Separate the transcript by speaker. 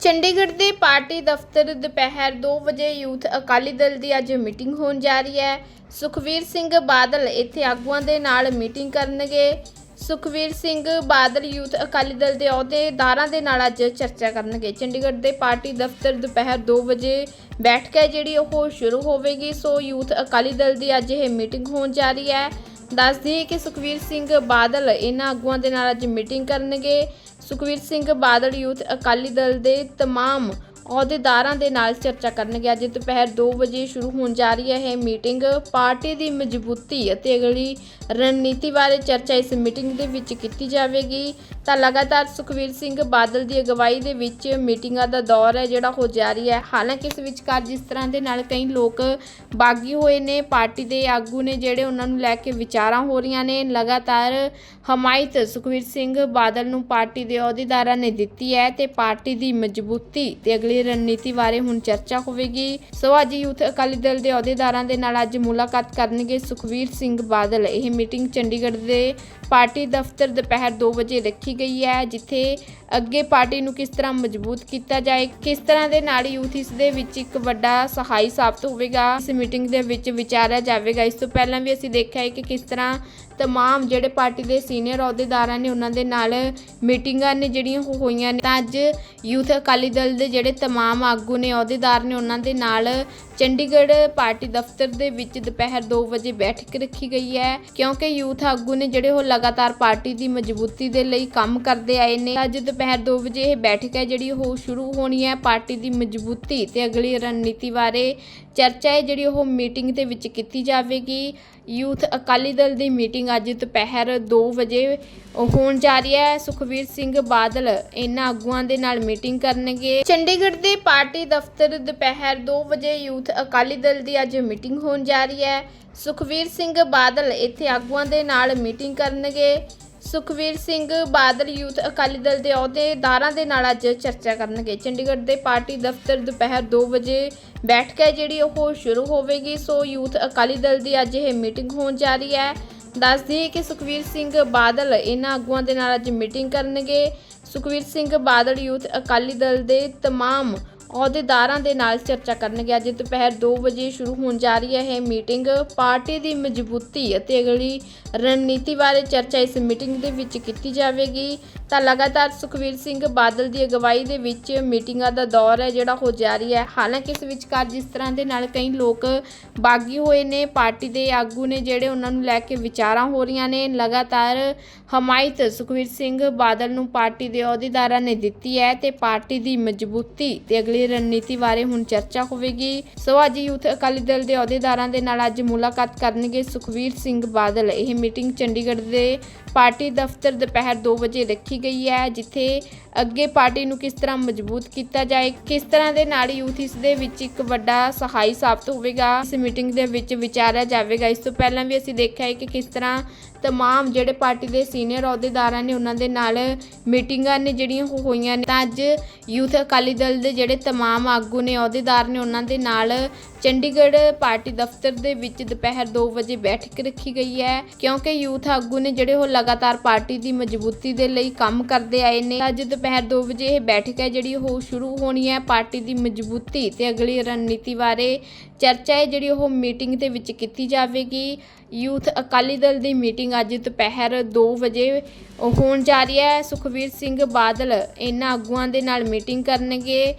Speaker 1: ਚੰਡੀਗੜ੍ਹ ਦੇ ਪਾਰਟੀ ਦਫ਼ਤਰ ਦੁਪਹਿਰ 2 ਵਜੇ ਯੂਥ ਅਕਾਲੀ ਦਲ ਦੀ ਅੱਜ ਮੀਟਿੰਗ ਹੋਣ ਜਾ ਰਹੀ ਹੈ। ਸੁਖਵੀਰ ਸਿੰਘ ਬਾਦਲ ਇੱਥੇ ਆਗੂਆਂ ਦੇ ਨਾਲ ਮੀਟਿੰਗ ਕਰਨਗੇ। ਸੁਖਵੀਰ ਸਿੰਘ ਬਾਦਲ ਯੂਥ ਅਕਾਲੀ ਦਲ ਦੇ ਅਹੁਦੇਦਾਰਾਂ ਦੇ ਨਾਲ ਅੱਜ ਚਰਚਾ ਕਰਨਗੇ। ਚੰਡੀਗੜ੍ਹ ਦੇ ਪਾਰਟੀ ਦਫ਼ਤਰ ਦੁਪਹਿਰ 2 ਵਜੇ ਬੈਠਕ ਹੈ ਜਿਹੜੀ ਉਹ ਸ਼ੁਰੂ ਹੋਵੇਗੀ। ਸੋ ਯੂਥ ਅਕਾਲੀ ਦਲ ਦੀ ਅੱਜ ਇਹ ਮੀਟਿੰਗ ਹੋਣ ਜਾ ਰਹੀ ਹੈ। ਦੱਸ ਦਈਏ ਕਿ ਸੁਖਵੀਰ ਸਿੰਘ ਬਾਦਲ ਇਹਨਾਂ ਆਗੂਆਂ ਦੇ ਨਾਲ ਅੱਜ ਮੀਟਿੰਗ ਕਰਨਗੇ ਸੁਖਵੀਰ ਸਿੰਘ ਬਾਦਲ ਯੂਥ ਅਕਾਲੀ ਦਲ ਦੇ तमाम ਅਹੁਦੇਦਾਰਾਂ ਦੇ ਨਾਲ ਚਰਚਾ ਕਰਨਗੇ। ਅੱਜ ਦੁਪਹਿਰ 2 ਵਜੇ ਸ਼ੁਰੂ ਹੋਣ ਜਾ ਰਹੀ ਹੈ ਇਹ ਮੀਟਿੰਗ। ਪਾਰਟੀ ਦੀ ਮਜ਼ਬੂਤੀ ਅਤੇ ਅਗਲੀ ਰਣਨੀਤੀ ਬਾਰੇ ਚਰਚਾ ਇਸ ਮੀਟਿੰਗ ਦੇ ਵਿੱਚ ਕੀਤੀ ਜਾਵੇਗੀ। ਤਾਂ ਲਗਾਤਾਰ ਸੁਖਵੀਰ ਸਿੰਘ ਬਾਦਲ ਦੀ ਅਗਵਾਈ ਦੇ ਵਿੱਚ ਮੀਟਿੰਗਾਂ ਦਾ ਦੌਰ ਹੈ ਜਿਹੜਾ ਹੋ ਜਾਰੀ ਹੈ। ਹਾਲਾਂਕਿ ਇਸ ਵਿਚਕਾਰ ਜਿਸ ਤਰ੍ਹਾਂ ਦੇ ਨਾਲ ਕਈ ਲੋਕ ਬਾਗੀ ਹੋਏ ਨੇ, ਪਾਰਟੀ ਦੇ ਆਗੂ ਨੇ ਜਿਹੜੇ ਉਹਨਾਂ ਨੂੰ ਲੈ ਕੇ ਵਿਚਾਰਾਂ ਹੋ ਰਹੀਆਂ ਨੇ, ਲਗਾਤਾਰ ਹਮਾਇਤ ਸੁਖਵੀਰ ਸਿੰਘ ਬਾਦਲ ਨੂੰ ਪਾਰਟੀ ਦੇ ਅਹੁਦੇਦਾਰਾਂ ਨੇ ਦਿੱਤੀ ਹੈ ਤੇ ਪਾਰਟੀ ਦੀ ਮਜ਼ਬੂਤੀ ਤੇ ਅਗਲੀ ਰਣਨੀਤੀ ਬਾਰੇ ਹੁਣ ਚਰਚਾ ਹੋਵੇਗੀ। ਸੋ ਅੱਜ ਯੂਥ ਅਕਾਲੀ ਦਲ ਦੇ ਅਹੁਦੇਦਾਰਾਂ ਦੇ ਨਾਲ ਅੱਜ ਮੁਲਾਕਾਤ ਕਰਨਗੇ ਸੁਖਵੀਰ ਸਿੰਘ ਬਾਦਲ। ਇਹ ਮੀਟਿੰਗ ਚੰਡੀਗੜ੍ਹ ਦੇ ਪਾਰਟੀ ਦਫ਼ਤਰ ਦੁਪਹਿਰ 2 ਵਜੇ ਰੱਖੀ ਗਈ ਹੈ, ਜਿੱਥੇ ਅੱਗੇ ਪਾਰਟੀ ਨੂੰ ਕਿਸ ਤਰ੍ਹਾਂ ਮਜ਼ਬੂਤ ਕੀਤਾ ਜਾਏ, ਕਿਸ ਤਰ੍ਹਾਂ ਦੇ ਨਾਲ ਯੂਥ ਇਸ ਦੇ ਵਿੱਚ ਇੱਕ ਵੱਡਾ ਸਹਾਈ ਸਾਬਤ ਹੋਵੇਗਾ, ਇਸ ਮੀਟਿੰਗ ਦੇ ਵਿੱਚ ਵਿਚਾਰਿਆ ਜਾਵੇਗਾ। ਇਸ ਤੋਂ ਪਹਿਲਾਂ ਵੀ ਅਸੀਂ ਦੇਖਿਆ ਹੈ ਕਿ ਕਿਸ ਤਰ੍ਹਾਂ ਤਮਾਮ ਜਿਹੜੇ ਪਾਰਟੀ ਦੇ ਸੀਨੀਅਰ ਅਹੁਦੇਦਾਰਾਂ ਨੇ ਉਹਨਾਂ ਦੇ ਨਾਲ ਮੀਟਿੰਗਾਂ ਨੇ ਜਿਹੜੀਆਂ ਉਹ ਹੋਈਆਂ ਨੇ। ਤਾਂ ਅੱਜ ਯੂਥ ਅਕਾਲੀ ਦਲ ਦੇ ਜਿਹੜੇ ਤਮਾਮ ਆਗੂ ਨੇ ਅਹੁਦੇਦਾਰ ਨੇ ਉਹਨਾਂ ਦੇ ਨਾਲ ਚੰਡੀਗੜ੍ਹ ਪਾਰਟੀ ਦਫ਼ਤਰ ਦੇ ਵਿੱਚ ਦੁਪਹਿਰ 2 ਵਜੇ ਬੈਠਕ ਰੱਖੀ ਗਈ ਹੈ, ਕਿਉਂਕਿ ਯੂਥ ਆਗੂ ਨੇ ਜਿਹੜੇ ਉਹ ਲਗਾਤਾਰ ਪਾਰਟੀ ਦੀ ਮਜ਼ਬੂਤੀ ਦੇ ਲਈ ਕੰਮ ਕਰਦੇ ਆਏ ਨੇ। ਅੱਜ ਦੁਪਹਿਰ 2 ਵਜੇ ਇਹ ਬੈਠਕ ਹੈ ਜਿਹੜੀ ਉਹ ਸ਼ੁਰੂ ਹੋਣੀ ਹੈ ਪਾਰਟੀ ਦੀ ਮਜ਼ਬੂਤੀ ਤੇ ਅਗਲੀ ਰਣਨੀਤੀ ਬਾਰੇ। ਚਰਚਾ ਹੈ ਜਿਹੜੀ ਉਹ ਮੀਟਿੰਗ ਦੇ ਵਿੱਚ ਕੀਤੀ ਜਾਵੇਗੀ। ਯੂਥ ਅਕਾਲੀ ਦਲ ਦੀ ਮੀਟਿੰਗ ਅੱਜ ਦੁਪਹਿਰ 2 ਵਜੇ ਹੋਣ ਜਾ ਰਹੀ ਹੈ। ਸੁਖਵੀਰ ਸਿੰਘ ਬਾਦਲ ਇਹਨਾਂ ਆਗੂਆਂ ਦੇ ਨਾਲ ਮੀਟਿੰਗ ਕਰਨਗੇ। ਚੰਡੀਗੜ੍ਹ ਦੇ ਪਾਰਟੀ ਦਫ਼ਤਰ ਦੁਪਹਿਰ 2 ਵਜੇ ਯੂਥ ਅਕਾਲੀ ਦਲ ਦੀ ਅੱਜ ਮੀਟਿੰਗ ਹੋਣ ਜਾ ਰਹੀ ਹੈ ਸੁਖਵੀਰ ਸਿੰਘ ਬਾਦਲ ਇੱਥੇ ਆਗੂਆਂ ਦੇ ਨਾਲ ਮੀਟਿੰਗ ਕਰਨਗੇ ਸੁਖਵੀਰ ਸਿੰਘ ਬਾਦਲ ਯੂਥ ਅਕਾਲੀ ਦਲ ਦੇ ਅਹੁਦੇਦਾਰਾਂ ਦੇ ਨਾਲ ਅੱਜ ਚਰਚਾ ਕਰਨਗੇ ਚੰਡੀਗੜ੍ਹ ਦੇ ਪਾਰਟੀ ਦਫ਼ਤਰ ਦੁਪਹਿਰ 2 ਵਜੇ ਬੈਠਕ ਹੈ ਜਿਹੜੀ ਉਹ ਸ਼ੁਰੂ ਹੋਵੇਗੀ ਸੋ ਯੂਥ ਅਕਾਲੀ ਦਲ ਦੀ ਅੱਜ ਇਹ ਮੀਟਿੰਗ ਹੋਣ ਜਾ ਰਹੀ ਹੈ ਦੱਸ ਦਈਏ ਕਿ ਸੁਖਵੀਰ ਸਿੰਘ ਬਾਦਲ ਇਹਨਾਂ ਆਗੂਆਂ ਦੇ ਨਾਲ ਅੱਜ ਮੀਟਿੰਗ ਕਰਨਗੇ ਸੁਖਵੀਰ ਸਿੰਘ ਬਾਦਲ ਯੂਥ ਅਕਾਲੀ ਦਲ ਦੇ तमाम ਅਹੁਦੇਦਾਰਾਂ ਦੇ ਨਾਲ ਚਰਚਾ ਕਰਨਗੇ। ਅੱਜ ਦੁਪਹਿਰ 2 ਵਜੇ ਸ਼ੁਰੂ ਹੋਣ ਜਾ ਰਹੀ ਹੈ ਇਹ ਮੀਟਿੰਗ। ਪਾਰਟੀ ਦੀ ਮਜ਼ਬੂਤੀ ਅਤੇ ਅਗਲੀ ਰਣਨੀਤੀ ਬਾਰੇ ਚਰਚਾ ਇਸ ਮੀਟਿੰਗ ਦੇ ਵਿੱਚ ਕੀਤੀ ਜਾਵੇਗੀ। ਤਾਂ ਲਗਾਤਾਰ ਸੁਖਵੀਰ ਸਿੰਘ ਬਾਦਲ ਦੀ ਅਗਵਾਈ ਦੇ ਵਿੱਚ ਮੀਟਿੰਗਾਂ ਦਾ ਦੌਰ ਹੈ, ਜਿਹੜਾ ਹੋ ਜਾਰੀ ਹੈ। ਹਾਲਾਂਕਿ ਇਸ ਵਿਚਕਾਰ ਜਿਸ ਤਰ੍ਹਾਂ ਦੇ ਨਾਲ ਕਈ ਲੋਕ ਬਾਗੀ ਹੋਏ ਨੇ, ਪਾਰਟੀ ਦੇ ਆਗੂ ਨੇ ਜਿਹੜੇ ਉਹਨਾਂ ਨੂੰ ਲੈ ਕੇ ਵਿਚਾਰਾਂ ਹੋ ਰਹੀਆਂ ਨੇ, ਲਗਾਤਾਰ ਹਮਾਇਤ ਸੁਖਵੀਰ ਸਿੰਘ ਬਾਦਲ ਨੂੰ ਪਾਰਟੀ ਦੇ ਅਹੁਦੇਦਾਰਾਂ ਨੇ ਦਿੱਤੀ ਹੈ ਤੇ ਪਾਰਟੀ ਦੀ ਮਜ਼ਬੂਤੀ ਤੇ ਅਗਲੀ ਰਣਨੀਤੀ ਬਾਰੇ ਹੁਣ ਚਰਚਾ ਹੋਵੇਗੀ। ਸੋ ਅੱਜ ਯੂਥ ਅਕਾਲੀ ਦਲ ਦੇ ਅਹੁਦੇਦਾਰਾਂ ਦੇ ਨਾਲ ਅੱਜ ਮੁਲਾਕਾਤ ਕਰਨਗੇ ਸੁਖਵੀਰ ਸਿੰਘ ਬਾਦਲ। ਇਹ ਮੀਟਿੰਗ ਚੰਡੀਗੜ੍ਹ ਦੇ ਪਾਰਟੀ ਦਫ਼ਤਰ ਦੁਪਹਿਰ 2 ਵਜੇ ਰੱਖੀ ਗਈ ਹੈ, ਜਿੱਥੇ ਅੱਗੇ ਪਾਰਟੀ ਨੂੰ ਕਿਸ ਤਰ੍ਹਾਂ ਮਜ਼ਬੂਤ ਕੀਤਾ ਜਾਏ, ਕਿਸ ਤਰ੍ਹਾਂ ਦੇ ਨਾਲ ਯੂਥ ਇਸ ਦੇ ਵਿੱਚ ਇੱਕ ਵੱਡਾ ਸਹਾਈ ਸਾਬਤ ਹੋਵੇਗਾ, ਇਸ ਮੀਟਿੰਗ ਦੇ ਵਿੱਚ ਵਿਚਾਰਿਆ ਜਾਵੇਗਾ। ਇਸ ਤੋਂ ਪਹਿਲਾਂ ਵੀ ਅਸੀਂ ਦੇਖਿਆ ਹੈ ਕਿ ਕਿਸ ਤਰ੍ਹਾਂ ਤਮਾਮ ਜਿਹੜੇ ਪਾਰਟੀ ਦੇ ਸੀਨੀਅਰ ਅਹੁਦੇਦਾਰਾਂ ਨੇ ਉਹਨਾਂ ਦੇ ਨਾਲ ਮੀਟਿੰਗਾਂ ਨੇ ਜਿਹੜੀਆਂ ਉਹ ਹੋਈਆਂ ਨੇ। ਤਾਂ ਅੱਜ ਯੂਥ ਅਕਾਲੀ ਦਲ ਦੇ ਜਿਹੜੇ ਤਮਾਮ ਆਗੂ ਨੇ, ਅਹੁਦੇਦਾਰ ਨੇ ਉਹਨਾਂ ਦੇ ਨਾਲ ਚੰਡੀਗੜ੍ਹ ਪਾਰਟੀ ਦਫ਼ਤਰ ਦੇ ਵਿੱਚ ਦੁਪਹਿਰ 2 ਵਜੇ ਬੈਠਕ ਰੱਖੀ ਗਈ ਹੈ, ਕਿਉਂਕਿ ਯੂਥ ਆਗੂ ਨੇ ਜਿਹੜੇ ਉਹ ਲਗਾਤਾਰ ਪਾਰਟੀ ਦੀ ਮਜ਼ਬੂਤੀ ਦੇ ਲਈ ਕੰਮ ਕਰਦੇ ਆਏ ਨੇ। ਅੱਜ ਦੁਪਹਿਰ 2 ਵਜੇ ਇਹ ਬੈਠਕ ਹੈ ਜਿਹੜੀ ਉਹ ਸ਼ੁਰੂ ਹੋਣੀ ਹੈ ਪਾਰਟੀ ਦੀ ਮਜ਼ਬੂਤੀ ਤੇ ਅਗਲੀ ਰਣਨੀਤੀ ਬਾਰੇ। ਚਰਚਾ ਹੈ ਜਿਹੜੀ ਉਹ ਮੀਟਿੰਗ ਦੇ ਵਿੱਚ ਕੀਤੀ ਜਾਵੇਗੀ। ਯੂਥ ਅਕਾਲੀ ਦਲ ਦੀ ਮੀਟਿੰਗ ਅੱਜ ਦੁਪਹਿਰ 2 ਵਜੇ ਹੋਣ ਜਾ ਰਹੀ ਹੈ। ਸੁਖਵੀਰ ਸਿੰਘ ਬਾਦਲ ਇਹਨਾਂ ਆਗੂਆਂ ਦੇ ਨਾਲ ਮੀਟਿੰਗ ਕਰਨਗੇ।